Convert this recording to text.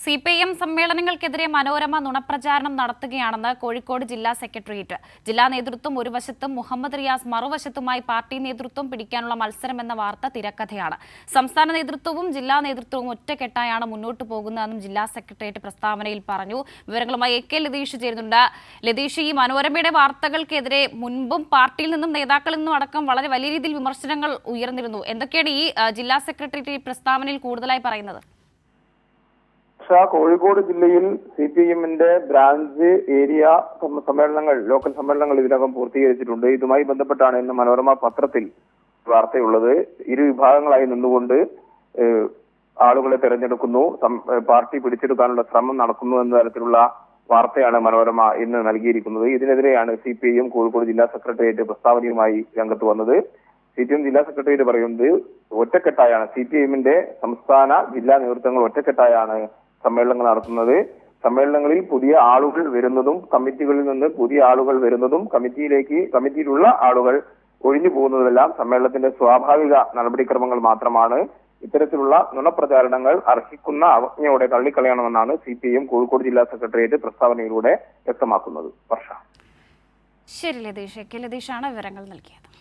C P M സമ്മേളനങ്ങൾക്കെതിരെ മനോരമ നുണപ്രചാരണം നടത്തുകയാണെന്ന് കോഴിക്കോട് ജില്ലാ സെക്രട്ടേറിയറ്റ്. ജില്ലാ നേതൃത്വം ഒരു വശത്തും മുഹമ്മദ് റിയാസ് മറുവശത്തുമായി പാർട്ടി നേതൃത്വം പിടിക്കാനുള്ള മത്സരമെന്ന വാർത്ത തിരക്കഥയാണ്. സംസ്ഥാന നേതൃത്വവും ജില്ലാ നേതൃത്വവും ഒറ്റക്കെട്ടായാണ് മുന്നോട്ട് പോകുന്നതെന്നും ജില്ലാ സെക്രട്ടേറിയറ്റ് പ്രസ്താവനയിൽ പറഞ്ഞു. വിവരങ്ങളുമായി എ കെ ലതീഷ് ചേരുന്നുണ്ട്. ലതീഷ് ഈ മനോരമയുടെ വാർത്തകൾക്കെതിരെ മുൻപും പാർട്ടിയിൽ നിന്നും നേതാക്കളിൽ നിന്നും അടക്കം വളരെ വലിയ രീതിയിൽ വിമർശനങ്ങൾ ഉയർന്നിരുന്നു. എന്തൊക്കെയാണ് ഈ ജില്ലാ സെക്രട്ടേറിയറ്റ് പ്രസ്താവനയിൽ കൂടുതലായി പറയുന്നത്? ഉഷ കോഴിക്കോട് ജില്ലയിൽ സി പി എമ്മിന്റെ ബ്രാഞ്ച് ഏരിയ സമ്മേളനങ്ങൾ ലോക്കൽ സമ്മേളനങ്ങൾ ഇതിനകം പൂർത്തീകരിച്ചിട്ടുണ്ട്. ഇതുമായി ബന്ധപ്പെട്ടാണ് ഇന്ന് മനോരമ പത്രത്തിൽ വാർത്തയുള്ളത്. ഇരു വിഭാഗങ്ങളായി നിന്നുകൊണ്ട് ആളുകളെ തെരഞ്ഞെടുക്കുന്നു. പാർട്ടി പിടിച്ചെടുക്കാനുള്ള ശ്രമം നടക്കുന്നു എന്ന തരത്തിലുള്ള വാർത്തയാണ് മനോരമ ഇന്ന് നൽകിയിരിക്കുന്നത്. ഇതിനെതിരെയാണ് C P I M Kozhikode ജില്ലാ സെക്രട്ടേറിയറ്റ് പ്രസ്താവനയുമായി രംഗത്ത് വന്നത്. സി പി എം ജില്ലാ സെക്രട്ടേറിയറ്റ് പറയുന്നത് ഒറ്റക്കെട്ടായാണ്. സി പി എമ്മിന്റെ സംസ്ഥാന ജില്ലാ നേതൃത്വങ്ങൾ ഒറ്റക്കെട്ടായാണ് സമ്മേളനങ്ങൾ നടത്തുന്നത്. സമ്മേളനങ്ങളിൽ പുതിയ ആളുകൾ വരുന്നതും കമ്മിറ്റികളിൽ നിന്ന് പുതിയ ആളുകൾ വരുന്നതും കമ്മിറ്റിയിലേക്ക് കമ്മിറ്റിയിലുള്ള ആളുകൾ ഒഴിഞ്ഞു പോകുന്നതെല്ലാം സമ്മേളനത്തിന്റെ സ്വാഭാവിക നടപടിക്രമങ്ങൾ മാത്രമാണ്. ഇത്തരത്തിലുള്ള നുണപ്രചാരണങ്ങൾ അർഹിക്കുന്ന അവജ്ഞയോടെ തള്ളിക്കളയണമെന്നാണ് സി പി എം കോഴിക്കോട് ജില്ലാ സെക്രട്ടേറിയറ്റ് പ്രസ്താവനയിലൂടെ വ്യക്തമാക്കുന്നത്. വർഷ. ശരി ലതീഷ് കെ ലതീഷാണ് വിവരങ്ങൾ നൽകിയത്.